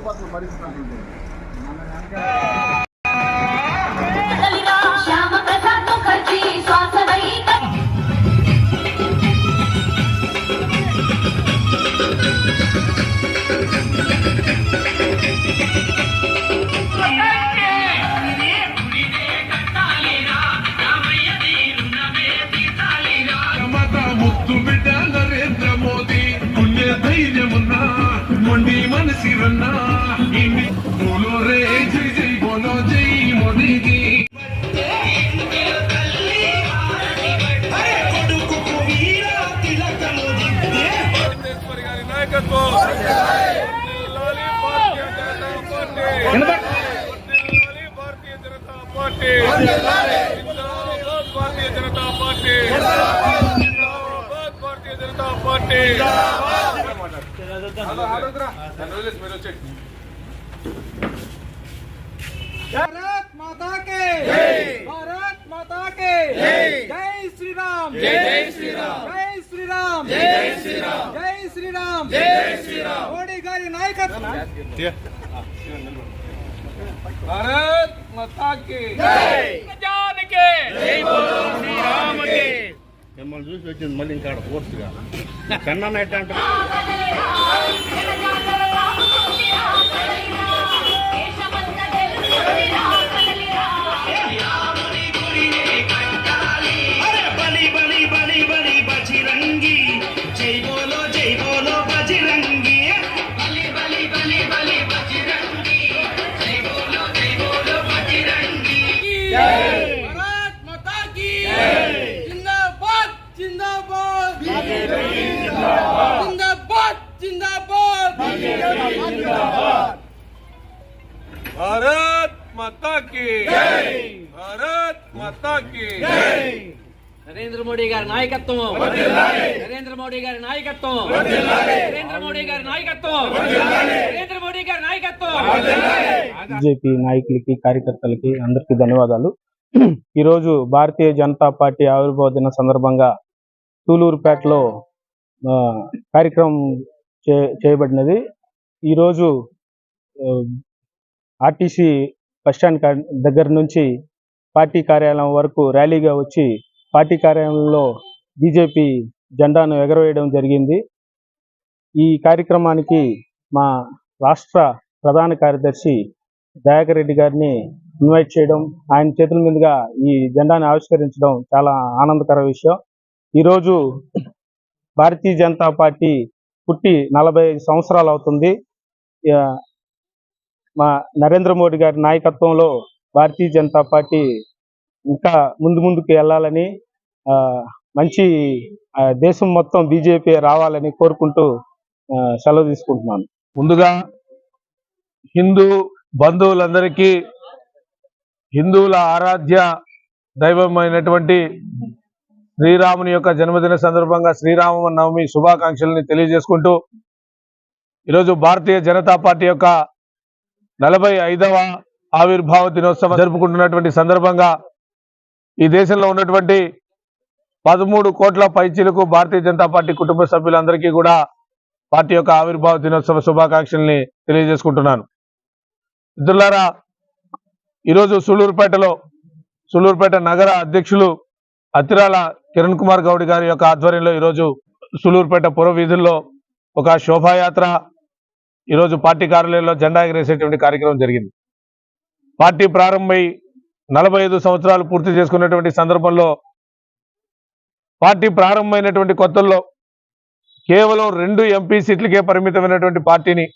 అయిపోతుంది పరిస్థితి మొండి మనసిరన్నా ఇన్ని బోలో రే జై జై బోలో జై మోదీకి Bharatiya Janata party. Bharatiya Janata party Bharatiya Janata party. Bharat माता के भारत माता के जय श्री राम जय श्री राम जय श्री राम जय श्री राम जय श्री राम जय श्री राम మోడీ గారి నాయకత్వం భారత్ మాతా కి ప్రజానికి మిమ్మల్ని చూసి వచ్చింది మళ్ళీ ఇంకా ఫోర్స్గా కన్నా ఎట్ట Thank you. భారత్ మాతా కి భారత్ మాతా కి నరేంద్ర మోడీ గారి నాయకత్వం నరేంద్ర మోడీ గారి నాయకత్వం నరేంద్ర మోడీ గారి నాయకత్వం నరేంద్ర మోడీ గారి నాయకత్వం బీజేపీ నాయకులకి కార్యకర్తలకి అందరికీ ధన్యవాదాలు. ఈరోజు భారతీయ జనతా పార్టీ ఆవిర్భావ దిన సందర్భంగా తూలూరుపేటలో కార్యక్రమం చే చేయబడినది. ఈరోజు ఆర్టీసీ బస్టాండ్ దగ్గర నుంచి పార్టీ కార్యాలయం వరకు ర్యాలీగా వచ్చి పార్టీ కార్యాలయంలో బీజేపీ జెండాను ఎగరవేయడం జరిగింది. ఈ కార్యక్రమానికి మా రాష్ట్ర ప్రధాన కార్యదర్శి దయాకర్ రెడ్డి గారిని ఇన్వైట్ చేయడం ఆయన చేతుల మీదుగా ఈ జెండాను ఆవిష్కరించడం చాలా ఆనందకర విషయం. ఈరోజు భారతీయ జనతా పార్టీ పుట్టి నలభై ఐదు సంవత్సరాలు అవుతుంది. మా నరేంద్ర మోడీ గారి నాయకత్వంలో భారతీయ జనతా పార్టీ ఇంకా ముందు ముందుకు వెళ్ళాలని ఆ, మంచి దేశం మొత్తం బీజేపీ రావాలని కోరుకుంటూ సెలవు తీసుకుంటున్నాను. ముందుగా హిందూ బంధువులందరికీ హిందువుల ఆరాధ్య దైవమైనటువంటి శ్రీరాముని యొక్క జన్మదిన సందర్భంగా శ్రీరామ నవమి శుభాకాంక్షల్ని తెలియజేసుకుంటూ ఈరోజు భారతీయ జనతా పార్టీ యొక్క నలభై ఐదవ ఆవిర్భావ దినోత్సవం జరుపుకుంటున్నటువంటి సందర్భంగా ఈ దేశంలో ఉన్నటువంటి పదమూడు కోట్ల పైచీలకు భారతీయ జనతా పార్టీ కుటుంబ సభ్యులందరికీ కూడా పార్టీ యొక్క ఆవిర్భావ దినోత్సవ శుభాకాంక్షల్ని తెలియజేసుకుంటున్నాను. మిత్రులారా ఈరోజు సూళ్ళూరుపేటలో సూళ్ళూరుపేట నగర అధ్యక్షులు అతిరాల కిరణ్ కుమార్ గౌడ్ గారి యొక్క ఆధ్వర్యంలో ఈరోజు సూళ్ళూరుపేట పుర వీధుల్లో ఒక శోభాయాత్ర ఈరోజు పార్టీ కార్యాలయంలో జెండా ఎగరేసేటువంటి కార్యక్రమం జరిగింది. పార్టీ ప్రారంభమై నలభై ఐదు సంవత్సరాలు పూర్తి చేసుకున్నటువంటి సందర్భంలో పార్టీ ప్రారంభమైనటువంటి కొత్తల్లో కేవలం రెండు ఎంపీ సీట్లకే పరిమితమైనటువంటి పార్టీని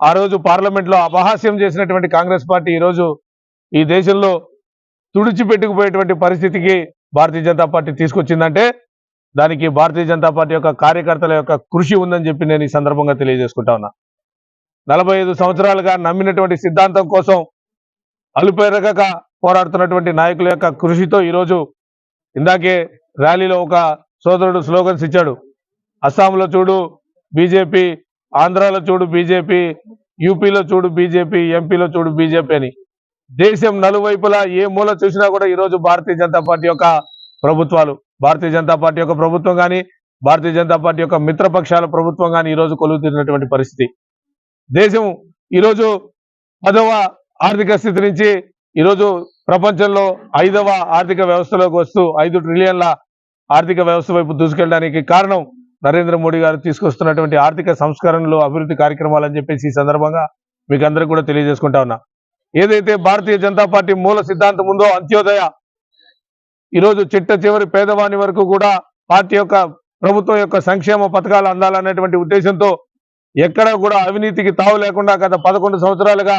ఆ రోజు పార్లమెంట్లో అపహాస్యం చేసినటువంటి కాంగ్రెస్ పార్టీ ఈరోజు ఈ దేశంలో తుడిచిపెట్టుకుపోయేటువంటి పరిస్థితికి భారతీయ జనతా పార్టీ తీసుకొచ్చిందంటే దానికి భారతీయ జనతా పార్టీ యొక్క కార్యకర్తల యొక్క కృషి ఉందని చెప్పి నేను ఈ సందర్భంగా తెలియజేసుకుంటా ఉన్నా. నలభై ఐదు సంవత్సరాలుగా నమ్మినటువంటి సిద్ధాంతం కోసం అలుపెరగక పోరాడుతున్నటువంటి నాయకుల యొక్క కృషితో ఈరోజు ఇందాకే ర్యాలీలో ఒక సోదరుడు స్లోగన్స్ ఇచ్చాడు. అస్సాంలో చూడు బీజేపీ ఆంధ్రాలో చూడు బీజేపీ యూపీలో చూడు బీజేపీ ఎంపీలో చూడు బీజేపీ అని. దేశం నలువైపులా ఏ మూల చూసినా కూడా ఈరోజు భారతీయ జనతా పార్టీ యొక్క ప్రభుత్వాలు భారతీయ జనతా పార్టీ యొక్క ప్రభుత్వం కానీ భారతీయ జనతా పార్టీ యొక్క మిత్రపక్షాల ప్రభుత్వం కానీ ఈరోజు కొలుగుతున్నటువంటి పరిస్థితి. దేశం ఈరోజు పదవ ఆర్థిక స్థితి నుంచి ఈరోజు ప్రపంచంలో ఐదవ ఆర్థిక వ్యవస్థలోకి వస్తూ ఐదు ట్రిలియన్ల ఆర్థిక వ్యవస్థ వైపు దూసుకెళ్ళడానికి కారణం నరేంద్ర మోడీ గారు తీసుకొస్తున్నటువంటి ఆర్థిక సంస్కరణలు అభివృద్ధి కార్యక్రమాలు అని చెప్పేసి ఈ సందర్భంగా మీకు అందరికీ కూడా తెలియజేసుకుంటా ఉన్నా. ఏదైతే భారతీయ జనతా పార్టీ మూల సిద్ధాంతం ఉందో అంత్యోదయ ఈరోజు చిట్ట చివరి పేదవాని వరకు కూడా పార్టీ యొక్క ప్రభుత్వం యొక్క సంక్షేమ పథకాలు అందాలనేటువంటి ఉద్దేశంతో ఎక్కడ కూడా అవినీతికి తావు లేకుండా గత పదకొండు సంవత్సరాలుగా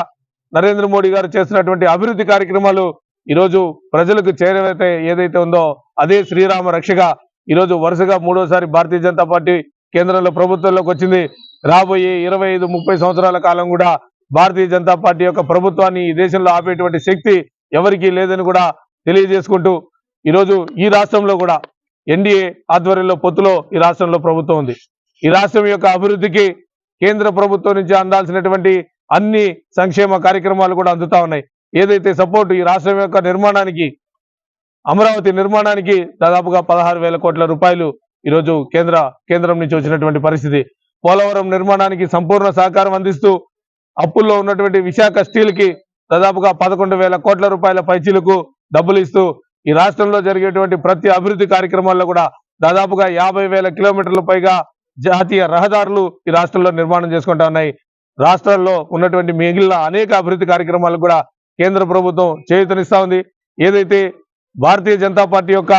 నరేంద్ర మోడీ గారు చేసినటువంటి అభివృద్ధి కార్యక్రమాలు ఈరోజు ప్రజలకు చేరవైతే ఏదైతే ఉందో అదే శ్రీరామ రక్షగా ఈరోజు వరుసగా మూడోసారి భారతీయ జనతా పార్టీ కేంద్రంలో ప్రభుత్వంలోకి వచ్చింది. రాబోయే ఇరవై ఐదు ముప్పై సంవత్సరాల కాలం కూడా భారతీయ జనతా పార్టీ యొక్క ప్రభుత్వాన్ని ఈ దేశంలో ఆపేటువంటి శక్తి ఎవరికీ లేదని కూడా తెలియజేసుకుంటూ ఈరోజు ఈ రాష్ట్రంలో కూడా ఎన్డీఏ ఆధ్వర్యంలో పొత్తులో ఈ రాష్ట్రంలో ప్రభుత్వం ఉంది. ఈ రాష్ట్రం యొక్క అభివృద్ధికి కేంద్ర ప్రభుత్వం నుంచి అందాల్సినటువంటి అన్ని సంక్షేమ కార్యక్రమాలు కూడా అందుతా ఉన్నాయి. ఏదైతే సపోర్ట్ ఈ రాష్ట్రం యొక్క నిర్మాణానికి అమరావతి నిర్మాణానికి దాదాపుగా పదహారు వేల కోట్ల రూపాయలు ఈరోజు కేంద్ర కేంద్రం నుంచి వచ్చినటువంటి పరిస్థితి. పోలవరం నిర్మాణానికి సంపూర్ణ సహకారం అందిస్తూ అప్పుల్లో ఉన్నటువంటి విశాఖ స్టీల్కి దాదాపుగా పదకొండు వేల కోట్ల రూపాయల పైచీలకు డబ్బులు ఇస్తూ ఈ రాష్ట్రంలో జరిగేటువంటి ప్రతి అభివృద్ధి కార్యక్రమాల్లో కూడా దాదాపుగా యాభై వేల కిలోమీటర్ల పైగా జాతీయ రహదారులు ఈ రాష్ట్రంలో నిర్మాణం చేసుకుంటా ఉన్నాయి. రాష్ట్రాల్లో ఉన్నటువంటి మిగిలిన అనేక అభివృద్ధి కార్యక్రమాలకు కూడా కేంద్ర ప్రభుత్వం చేయూతనిస్తా ఉంది. ఏదైతే భారతీయ జనతా పార్టీ యొక్క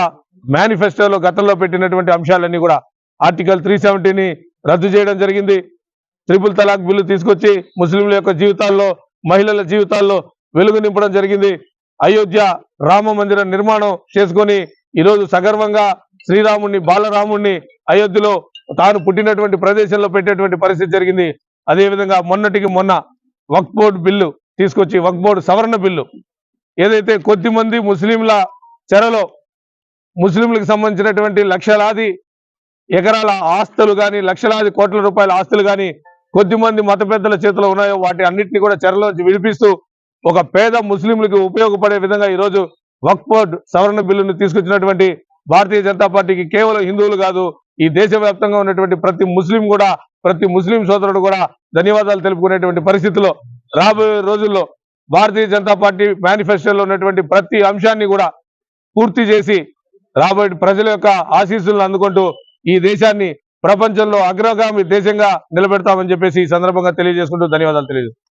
మేనిఫెస్టోలో గతంలో పెట్టినటువంటి అంశాలన్నీ కూడా ఆర్టికల్ త్రీ సెవెంటీని రద్దు చేయడం జరిగింది. ట్రిపుల్ తలాక్ బిల్లు తీసుకొచ్చి ముస్లింల యొక్క జీవితాల్లో మహిళల జీవితాల్లో వెలుగు నింపడం జరిగింది. అయోధ్య రామ మందిర నిర్మాణం చేసుకొని ఈరోజు సగర్వంగా శ్రీరాముణ్ణి బాలరాముణ్ణి అయోధ్యలో తాను పుట్టినటువంటి ప్రదేశంలో పెట్టేటువంటి పరిస్థితి జరిగింది. అదేవిధంగా మొన్నటికి మొన్న వక్ బోర్డు బిల్లు తీసుకొచ్చి వక్ బోర్డు సవరణ బిల్లు. ఏదైతే కొద్ది మంది ముస్లింల చెరలో ముస్లింలకు సంబంధించినటువంటి లక్షలాది ఎకరాల ఆస్తులు కానీ లక్షలాది కోట్ల రూపాయల ఆస్తులు కానీ కొద్ది మంది మత పెద్దల చేతిలో ఉన్నాయో వాటి అన్నింటినీ కూడా చెరలోంచి విడిపిస్తూ ఒక పేద ముస్లింలకు ఉపయోగపడే విధంగా ఈరోజు వక్ఫ్ బోర్డు సవరణ బిల్లును తీసుకొచ్చినటువంటి భారతీయ జనతా పార్టీకి కేవలం హిందువులు కాదు ఈ దేశవ్యాప్తంగా ఉన్నటువంటి ప్రతి ముస్లిం కూడా ప్రతి ముస్లిం సోదరుడు కూడా ధన్యవాదాలు తెలుపుకునేటువంటి పరిస్థితిలో రాబోయే రోజుల్లో భారతీయ జనతా పార్టీ మేనిఫెస్టోలో ఉన్నటువంటి ప్రతి అంశాన్ని కూడా పూర్తి చేసి రాబోయే ప్రజల యొక్క ఆశీస్సులను అందుకుంటూ ఈ దేశాన్ని ప్రపంచంలో అగ్రగామి దేశంగా నిలబెడతామని చెప్పేసి ఈ సందర్భంగా తెలియజేసుకుంటూ ధన్యవాదాలు తెలియజేస్తాం